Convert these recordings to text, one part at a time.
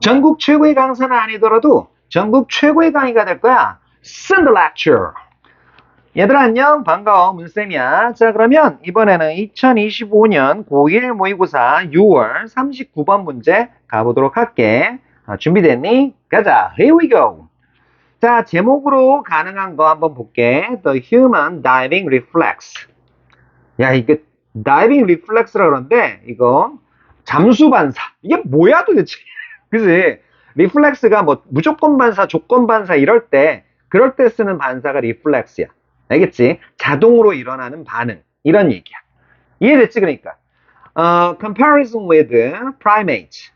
전국 최고의 강사는 아니더라도 전국 최고의 강의가 될 거야. Send lecture. 얘들아 안녕. 반가워. 문쌤이야. 자 그러면 이번에는 2025년 고1 모의고사 6월 39번 문제 가보도록 할게. 아, 준비됐니? 가자. Here we go. 자 제목으로 가능한 거 한번 볼게. The Human Diving Reflex. 야 이게 Diving Reflex라 그러는데 이거 잠수 반사 이게 뭐야 도대체 그지 리플렉스가 뭐 무조건 반사 조건 반사 이럴 때 그럴 때 쓰는 반사가 리플렉스야 알겠지? 자동으로 일어나는 반응. 이런 얘기야. 이해됐지? 그러니까. 어, comparison with primates.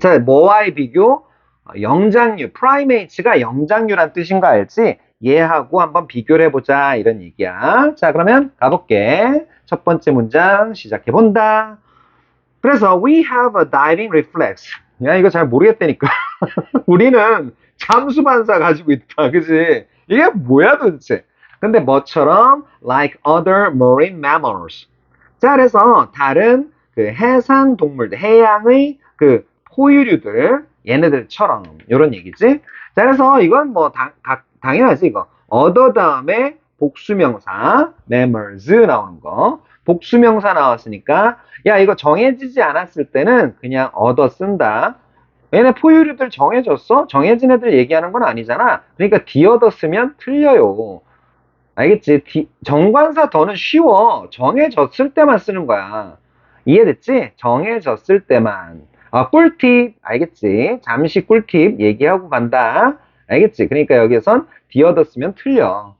자, 뭐와의 비교? 어, 영장류. primates가 영장류란 뜻인 거 알지? 얘하고 한번 비교를 해보자. 이런 얘기야. 자, 그러면 가볼게. 첫 번째 문장 시작해본다. 그래서 we have a diving reflex. 야, 이거 잘 모르겠다니까. 우리는 잠수 반사 가지고 있다. 그지? 이게 뭐야 도대체? 근데 뭐처럼 like other marine mammals. 자, 그래서 다른 그 해상 동물들, 해양의 그 포유류들 얘네들처럼 이런 얘기지. 자, 그래서 이건 뭐 당, 각, 당연하지 이거. other 다음에 복수명사 mammals 나오는 거. 복수명사 나왔으니까 야 이거 정해지지 않았을 때는 그냥 얻어 쓴다. 얘네 포유류들 정해졌어? 정해진 애들 얘기하는 건 아니잖아. 그러니까 디어더 쓰면 틀려요. 알겠지? 디, 정관사 더는 쉬워. 정해졌을 때만 쓰는 거야. 이해됐지? 정해졌을 때만. 아, 꿀팁. 알겠지? 잠시 꿀팁 얘기하고 간다. 알겠지? 그러니까 여기선 디어더 쓰면 틀려.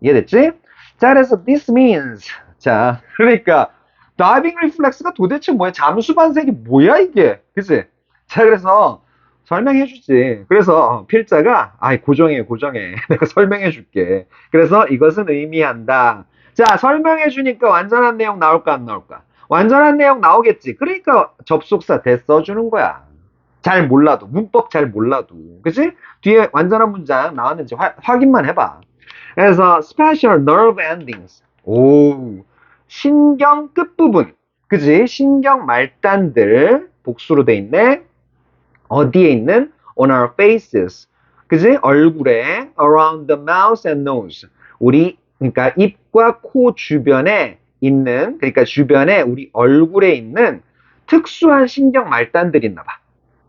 이해됐지? 자, 그래서 this means. 자, 그러니까 다이빙 리플렉스가 도대체 뭐야? 잠수 반색이 뭐야 이게? 그치? 자, 그래서 설명해 주지. 그래서 필자가 아이 고정해 고정해. 내가 설명해 줄게. 그래서 이것은 의미한다. 자, 설명해 주니까 완전한 내용 나올까 안 나올까? 완전한 내용 나오겠지. 그러니까 접속사 대 써주는 거야. 잘 몰라도 문법 잘 몰라도 그치? 뒤에 완전한 문장 나왔는지 화, 확인만 해봐. 그래서 special nerve endings. 오, 신경 끝부분. 그지? 신경 말단들 복수로 돼 있네. 어디에 있는? on our faces. 그지? 얼굴에 around the mouth and nose. 우리 그러니까 입과 코 주변에 있는 그러니까 주변에 우리 얼굴에 있는 특수한 신경 말단들이 있나 봐.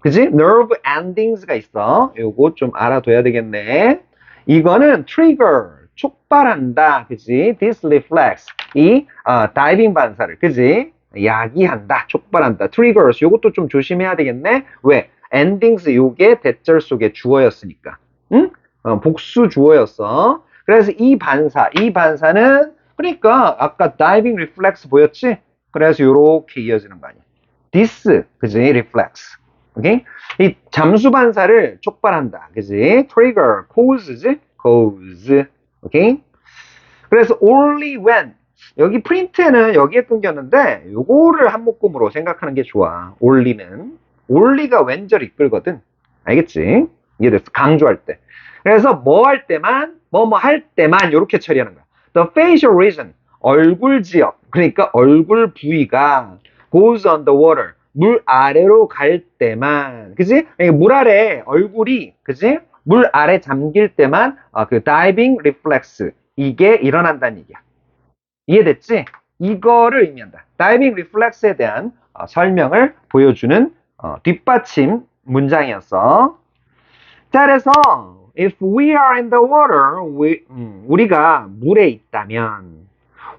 그지? nerve endings가 있어. 요거 좀 알아둬야 되겠네. 이거는 trigger 촉발한다. 그지? this reflex 이 어, 다이빙 반사를 그지? 야기한다. 촉발한다. triggers 요것도 좀 조심해야 되겠네. 왜? endings 요게 대절 속에 주어였으니까. 응? 어, 복수 주어였어. 그래서 이 반사, 이 반사는 그러니까 아까 diving reflex 보였지? 그래서 요렇게 이어지는 거 아니야. this, 그지? reflex. 오케이? 이 잠수 반사를 촉발한다. 그지? trigger, cause지? cause. 오케이? 그래서 only when 여기 프린트에는 여기에 끊겼는데 요거를 한 묶음으로 생각하는 게 좋아. only는 only가 왼절 이끌거든. 알겠지? 이해됐어? 강조할 때. 그래서 뭐 할 때만 뭐 뭐 할 때만 이렇게 처리하는 거야. The facial region 얼굴 지역 그러니까 얼굴 부위가 goes on the water 물 아래로 갈 때만 그지? 물 아래 얼굴이 그지? 물 아래 잠길 때만 어, 그 diving reflex 이게 일어난다는 얘기야. 이해됐지? 이거를 의미한다. 다이빙 리플렉스에 대한 어, 설명을 보여주는 어, 뒷받침 문장이었어. 자, 그래서 if we are in the water, we, 음, 우리가 물에 있다면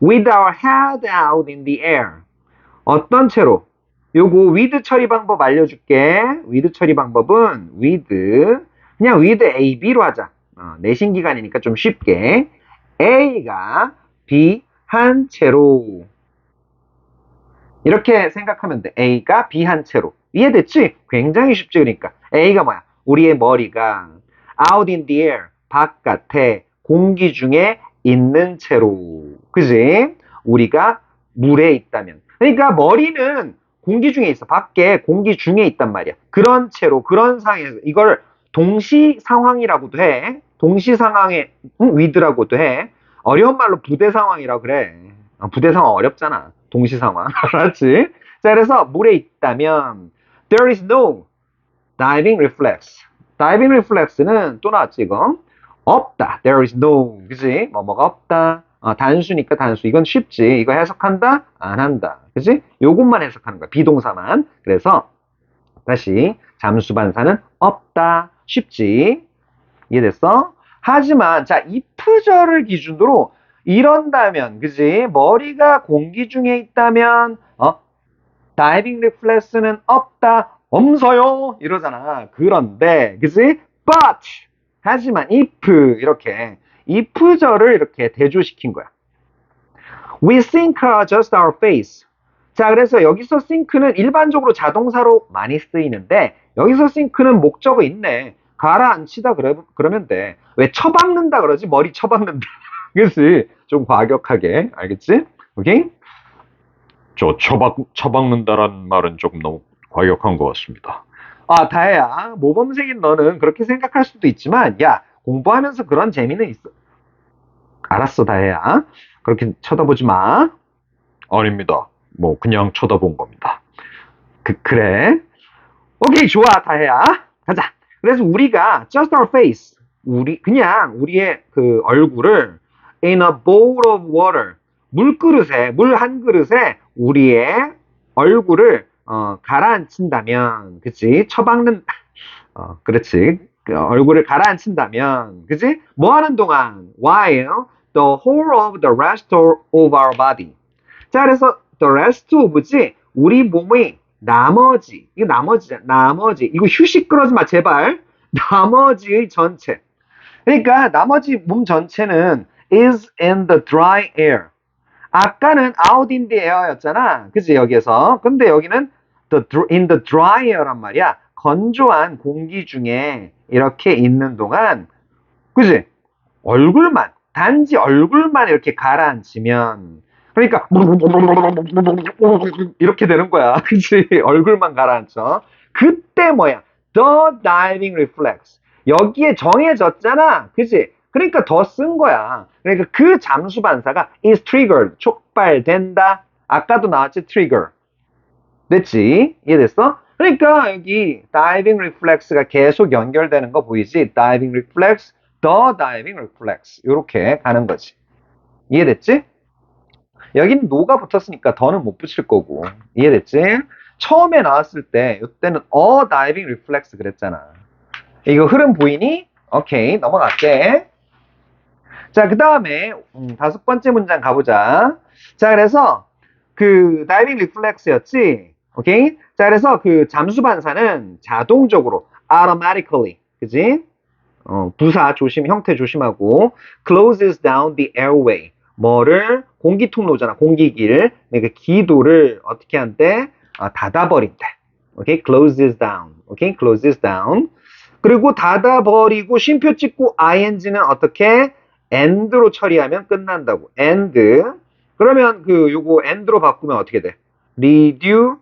with our head out in the air 어떤 채로 요거 with 처리 방법 알려줄게. with 처리 방법은 with 그냥 with A, B로 하자. 어, 내신 기간이니까 좀 쉽게 A가 B 한 채로 이렇게 생각하면 돼. A가 B 한 채로 이해됐지? 굉장히 쉽지 그러니까 A가 뭐야? 우리의 머리가 out in the air 바깥에 공기 중에 있는 채로 그지? 우리가 물에 있다면 그러니까 머리는 공기 중에 있어 밖에 공기 중에 있단 말이야 그런 채로 그런 상황에서 이걸 동시 상황이라고도 해 동시 상황의 응? 위드라고도 해 어려운 말로 부대 상황이라고 그래. 어, 부대 상황 어렵잖아. 동시 상황. 알았지? 자, 그래서 물에 있다면 there is no diving reflex. diving reflex는 또 나왔지 이거. 없다. There is no. 그지? 뭐 뭐가 없다. 어, 단수니까 단수. 이건 쉽지. 이거 해석한다? 안 한다. 그지? 요것만 해석하는 거야. 비동사만. 그래서 다시 잠수 반사는 없다. 쉽지? 이해됐어? 하지만 자 if절을 기준으로 이런다면 그지? 머리가 공기 중에 있다면 어? 다이빙 리플렉스는 없다. 없어요. 이러잖아. 그런데 그지? but 하지만 if 이렇게 if절을 이렇게 대조시킨 거야. We think just our face. 자, 그래서 여기서 think는 일반적으로 자동사로 많이 쓰이는데 여기서 think는 목적어 있네. 가라앉히다 그래, 그러면 돼. 왜 처박는다 그러지? 머리 처박는다. 그치? 좀 과격하게. 알겠지? 오케이? 저 처박, 처박는다란 말은 조금 너무 과격한 것 같습니다. 아, 다혜야. 모범생인 너는 그렇게 생각할 수도 있지만, 야, 공부하면서 그런 재미는 있어. 알았어, 다혜야. 그렇게 쳐다보지 마. 아닙니다. 뭐 그냥 쳐다본 겁니다. 그, 그래? 오케이, 좋아, 다혜야. 가자. 그래서 우리가 just our face, 우리, 그냥 우리의 그 얼굴을 in a bowl of water, 물그릇에, 물 한 그릇에 우리의 얼굴을 어, 가라앉힌다면, 그치? 처박는, 어, 그렇지. 그 얼굴을 가라앉힌다면, 그치? 뭐 하는 동안? While the whole of the rest of our body. 자, 그래서 the rest of지, 우리 몸의 나머지, 이거 나머지잖아. 나머지. 이거 휴식 그러지 마, 제발. 나머지의 전체. 그러니까 나머지 몸 전체는 is in the dry air. 아까는 out in the air였잖아. 그지, 여기에서. 근데 여기는 the, in the dry air란 말이야. 건조한 공기 중에 이렇게 있는 동안, 그지? 얼굴만, 단지 얼굴만 이렇게 가라앉히면, 그러니까, 이렇게 되는 거야. 그지? 얼굴만 가라앉혀. 그때 뭐야? The diving reflex. 여기에 정해졌잖아. 그지? 그러니까 더 쓴 거야. 그러니까 그 잠수 반사가 is triggered. 촉발된다. 아까도 나왔지, trigger. 됐지? 이해됐어? 그러니까 여기 diving reflex가 계속 연결되는 거 보이지? diving reflex, the diving reflex. 이렇게 가는 거지. 이해됐지? 여기는 노가 붙었으니까 더는 못 붙일 거고. 이해됐지? 처음에 나왔을 때 이때는 a diving reflex 그랬잖아. 이거 흐름 보이니? 오케이, 넘어갈게. 자, 그 다음에 다섯 번째 문장 가보자. 자, 그래서 그 다이빙 리플렉스였지. 오케이? 자, 그래서 그 잠수 반사는 자동적으로 automatically, 그지? 어, 부사 조심, 형태 조심하고 closes down the airway. 뭐를 공기 통로잖아. 공기길. 그러니까 기도를 어떻게 한대? 아, 닫아버린대. 오케이? closes down. 오케이? closes down. 그리고 닫아버리고 쉼표 찍고 ing는 어떻게? end로 처리하면 끝난다고. end. 그러면 그 요거 end로 바꾸면 어떻게 돼? reduces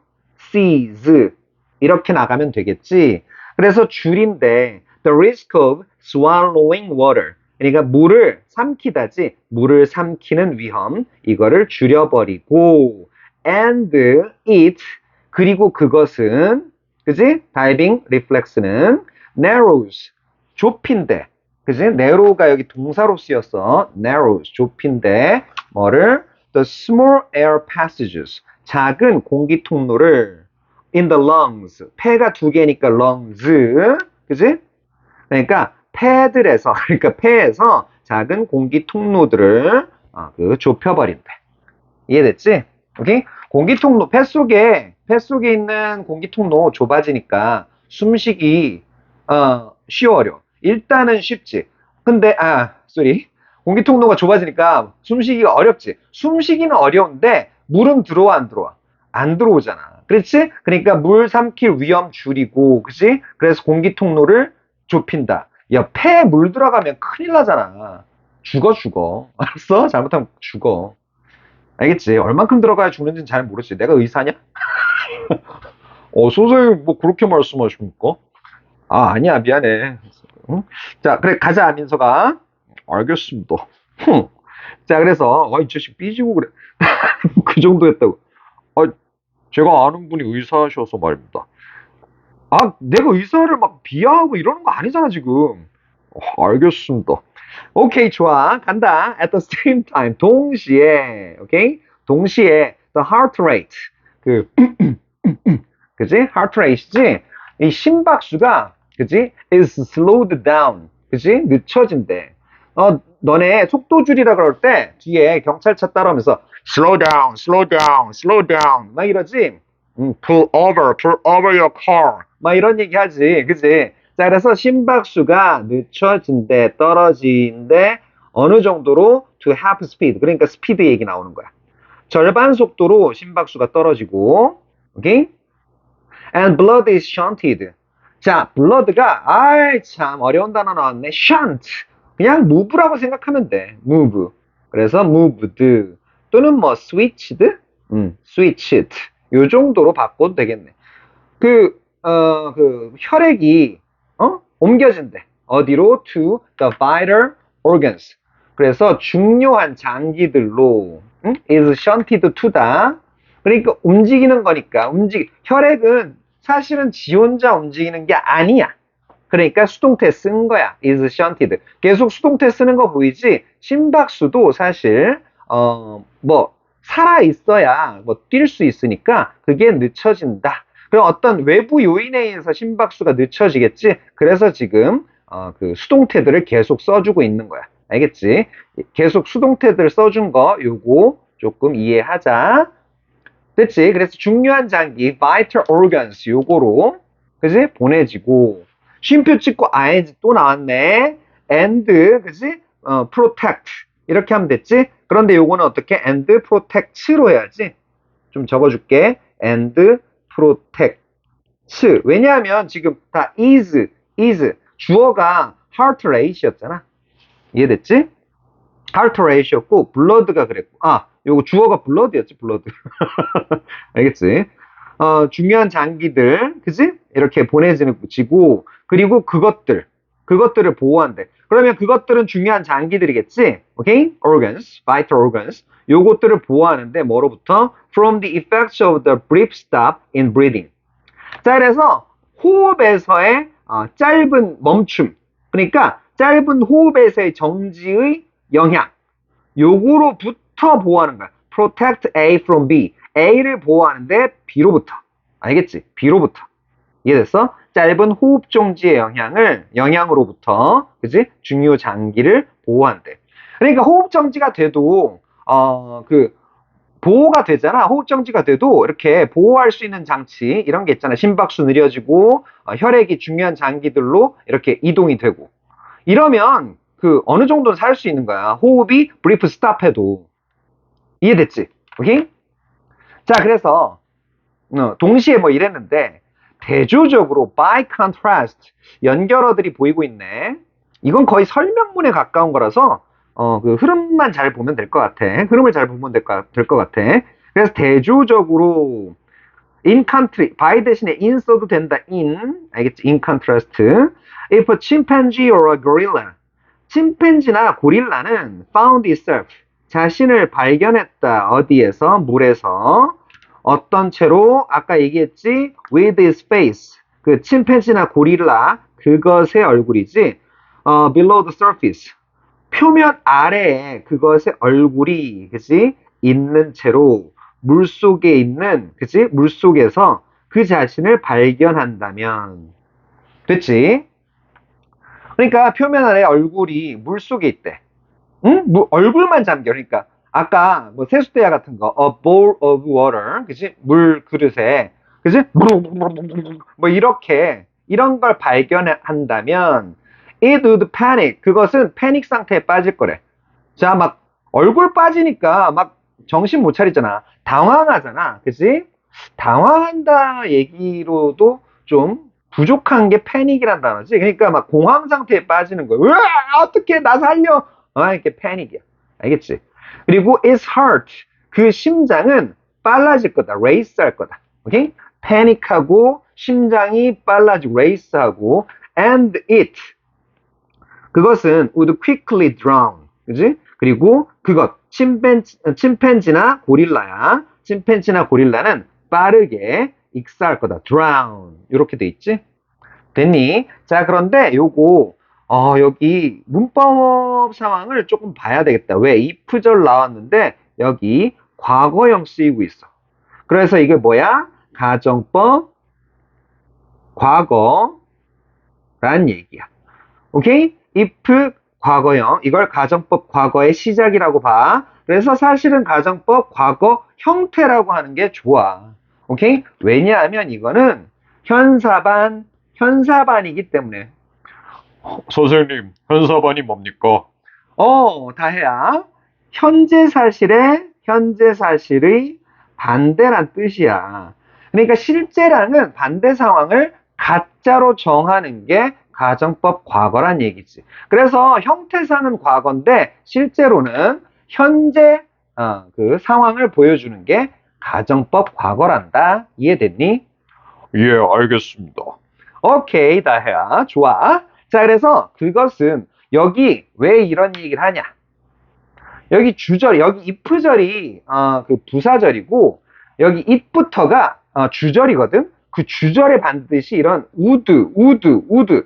이렇게 나가면 되겠지. 그래서 줄인데 the risk of swallowing water 그러니까 물을 삼키다지 물을 삼키는 위험 이거를 줄여버리고 and it 그리고 그것은 그지? 다이빙 리플렉스는 narrows 좁힌데 그지? narrow가 여기 동사로 쓰였어 narrows 좁힌데 뭐를 the small air passages 작은 공기 통로를 in the lungs 폐가 두 개니까 lungs 그지? 그러니까 폐들에서 그러니까 폐에서 작은 공기 통로들을 어, 그 좁혀버린다. 이해됐지? 오케이? 공기 통로 폐 속에 폐 속에 있는 공기 통로 좁아지니까 숨쉬기 어, 쉬워려. 일단은 쉽지. 근데 아, 쏘리. 공기 통로가 좁아지니까 숨쉬기가 어렵지. 숨쉬기는 어려운데 물은 들어와 안 들어와? 안 들어오잖아. 그렇지? 그러니까 물 삼킬 위험 줄이고, 그지? 그래서 공기 통로를 좁힌다. 야, 폐에 물 들어가면 큰일 나잖아. 죽어, 죽어. 알았어? 잘못하면 죽어. 알겠지? 얼만큼 들어가야 죽는지는 잘 모르지. 내가 의사냐? 어, 선생님, 뭐, 그렇게 말씀하십니까? 아, 아니야, 미안해. 응? 자, 그래, 가자, 민서가. 알겠습니다. 흠. 자, 그래서, 아, 이 자식 삐지고 그래. 그 정도 했다고. 아, 제가 아는 분이 의사셔서 말입니다. 아, 내가 의사를 막 비하하고 이러는 거 아니잖아, 지금. 어, 알겠습니다. 오케이, 좋아. 간다. At the same time. 동시에. 오케이? 동시에 the heart rate. 그 그지? heart rate지? 이 심박수가 그지? is slowed down. 그지? 늦춰진대. 어, 너네 속도 줄이라 그럴 때 뒤에 경찰차 따라오면서 slow down, slow down, slow down 막 이러지? 음, pull over, pull over your car 막 이런 얘기 하지. 그지? 자, 그래서 심박수가 늦춰진대, 떨어진대, 어느 정도로 to half speed. 그러니까 스피드 얘기 나오는 거야. 절반 속도로 심박수가 떨어지고, 오케이? And blood is shunted. 자, blood가, 아이, 참, 어려운 단어 나왔네. shunt. 그냥 move라고 생각하면 돼. move. 그래서 moved. 또는 뭐, switched? 음, switched. 요 정도로 바꿔도 되겠네. 그, 어, 그, 혈액이, 어? 옮겨진대. 어디로? to the vital organs. 그래서 중요한 장기들로, 응? is shunted to다. 그러니까 움직이는 거니까, 움직, 혈액은 사실은 지 혼자 움직이는 게 아니야. 그러니까 수동태 쓴 거야. is shunted. 계속 수동태 쓰는 거 보이지? 심박수도 사실, 어, 뭐, 살아 있어야 뭐 뛸 수 있으니까 그게 늦춰진다. 그럼 어떤 외부 요인에 의해서 심박수가 늦춰지겠지? 그래서 지금 어, 그 수동태들을 계속 써주고 있는 거야. 알겠지? 계속 수동태들 써준 거 요거 조금 이해하자. 됐지? 그래서 중요한 장기 vital organs 요거로 그지? 보내지고 쉼표 찍고 ing 또 나왔네. and 그지? 어, protect 이렇게 하면 됐지? 그런데 요거는 어떻게? and protect로 해야지. 좀 적어줄게. and protect. 왜냐하면 지금 다 is, is 주어가 heart rate였잖아. 이해됐지? heart rate였고 blood가 그랬고 아 요거 주어가 blood였지 blood. 알겠지? 어, 중요한 장기들, 그지? 이렇게 보내지는 지고 그리고 그것들, 그것들을 보호한대. 그러면 그것들은 중요한 장기들이겠지? 오케이? organs, vital organs. 요것들을 보호하는데 뭐로부터? from the effects of the brief stop in breathing. 자, 그래서 호흡에서의 어, 짧은 멈춤. 그러니까 짧은 호흡에서의 정지의 영향. 요거로부터 보호하는 거야. protect A from B. A를 보호하는데 B로부터. 알겠지? B로부터. 이해됐어? 짧은 호흡 정지의 영향을 영향으로부터 그지 중요 장기를 보호한대. 그러니까 호흡 정지가 돼도 어 그 보호가 되잖아. 호흡 정지가 돼도 이렇게 보호할 수 있는 장치 이런 게 있잖아. 심박수 느려지고 어, 혈액이 중요한 장기들로 이렇게 이동이 되고 이러면 그 어느 정도는 살 수 있는 거야. 호흡이 브리프 스탑해도 이해됐지? 오케이? 자 그래서 어, 동시에 뭐 이랬는데 대조적으로 by contrast 연결어들이 보이고 있네. 이건 거의 설명문에 가까운 거라서 어, 그 흐름만 잘 보면 될 것 같아. 흐름을 잘 보면 될 것 같아. 그래서 대조적으로 in country by 대신에 in 써도 된다. in 알겠지? in contrast. If a chimpanzee or a gorilla 침팬지나 고릴라는 found itself 자신을 발견했다. 어디에서? 물에서 어떤 채로? 아까 얘기했지? With his face. 그 침팬지나 고릴라. 그것의 얼굴이지. 어, below the surface. 표면 아래에 그것의 얼굴이 그지 있는 채로. 물 속에 있는 그지 물 속에서 그 자신을 발견한다면. 됐지? 그러니까 표면 아래 얼굴이 물 속에 있대. 응? 물- 얼굴만 잠겨. 그러니까 아까 뭐 세숫대야 같은 거, a bowl of water, 그지? 물 그릇에, 그지? 뭐 이렇게 이런 걸 발견한다면 it would panic. 그것은 패닉 상태에 빠질 거래. 자, 막 얼굴 빠지니까 막 정신 못 차리잖아. 당황하잖아, 그지? 당황한다 얘기로도 좀 부족한 게 패닉이란 단어지. 그러니까 막 공황 상태에 빠지는 거야. 으아, 어떻게 나 살려? 아, 이게 패닉이야. 알겠지? 그리고 is heart 그 심장은 빨라질 거다. race 할 거다. 오케이? 패닉하고 심장이 빨라지고 race하고 and it 그것은 would quickly drown. 그지? 그리고 그것 침팬 침팬지나 고릴라야. 침팬지나 고릴라는 빠르게 익사할 거다. drown. 이렇게 돼 있지? 됐니? 자, 그런데 요거, 어, 여기 문법 상황을 조금 봐야 되겠다. 왜? if절 나왔는데, 여기 과거형 쓰이고 있어. 그래서 이게 뭐야? 가정법, 과거, 라는 얘기야. 오케이? if 과거형. 이걸 가정법 과거의 시작이라고 봐. 그래서 사실은 가정법 과거 형태라고 하는 게 좋아. 오케이? 왜냐하면 이거는 현사반, 현사반이기 때문에. 선생님, 현사반이 뭡니까? 어, 다혜야. 현재 사실의 현재 사실의 반대란 뜻이야. 그러니까 실제랑은 반대 상황을 가짜로 정하는 게 가정법 과거란 얘기지. 그래서 형태상은 과거인데 실제로는 현재 어, 그 상황을 보여주는 게 가정법 과거란다. 이해됐니? 예, 알겠습니다. 오케이, 다혜야. 좋아. 자, 그래서 그것은 여기 왜 이런 얘기를 하냐? 여기 주절, 여기 if절이 어, 그 부사절이고 여기 it부터가 어, 주절이거든. 그 주절에 반드시 이런 would, would, would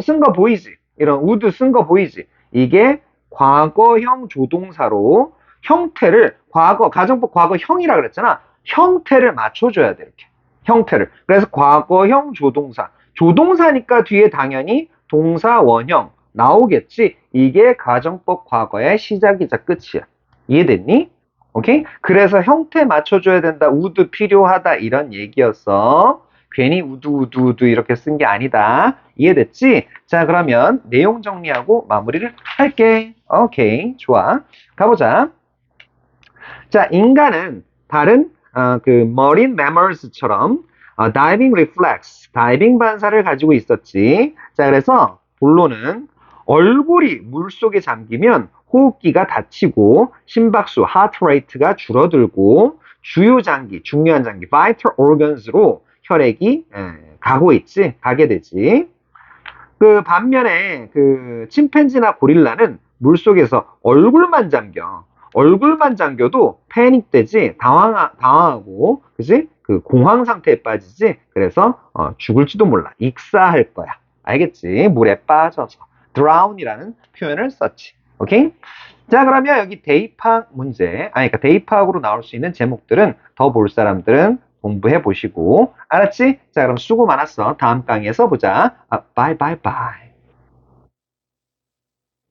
쓴거 보이지? 이런 would 쓴거 보이지? 이게 과거형 조동사로 형태를 과거 가정법 과거형이라 그랬잖아. 형태를 맞춰줘야 돼 이렇게. 형태를. 그래서 과거형 조동사. 조동사니까 뒤에 당연히 동사 원형 나오겠지. 이게 가정법 과거의 시작이자 끝이야. 이해됐니? 오케이? 그래서 형태 맞춰줘야 된다. 우드 필요하다. 이런 얘기였어. 괜히 우드 이렇게 쓴 게 아니다. 이해됐지? 자, 그러면 내용 정리하고 마무리를 할게. 오케이. 좋아. 가보자. 자, 인간은 다른 어, 그 머린 매머스처럼 어, 다이빙 리플렉스, 다이빙 반사를 가지고 있었지. 자, 그래서 본론은 얼굴이 물 속에 잠기면 호흡기가 닫히고 심박수, 하트 레이트가 줄어들고 주요 장기, 중요한 장기, vital organs로 혈액이 에, 가고 있지, 가게 되지. 그 반면에 그 침팬지나 고릴라는 물 속에서 얼굴만 잠겨. 얼굴만 잠겨도 패닉되지, 당황, 당황하고, 그지? 그 공황 상태에 빠지지. 그래서 어, 죽을지도 몰라. 익사할 거야. 알겠지? 물에 빠져서. drown이라는 표현을 썼지. 오케이? 자, 그러면 여기 대입학 문제, 아니, 그러니까 대입학으로 나올 수 있는 제목들은 더 볼 사람들은 공부해 보시고, 알았지? 자, 그럼 수고 많았어. 다음 강의에서 보자. 아, 바이, 바이, 바이.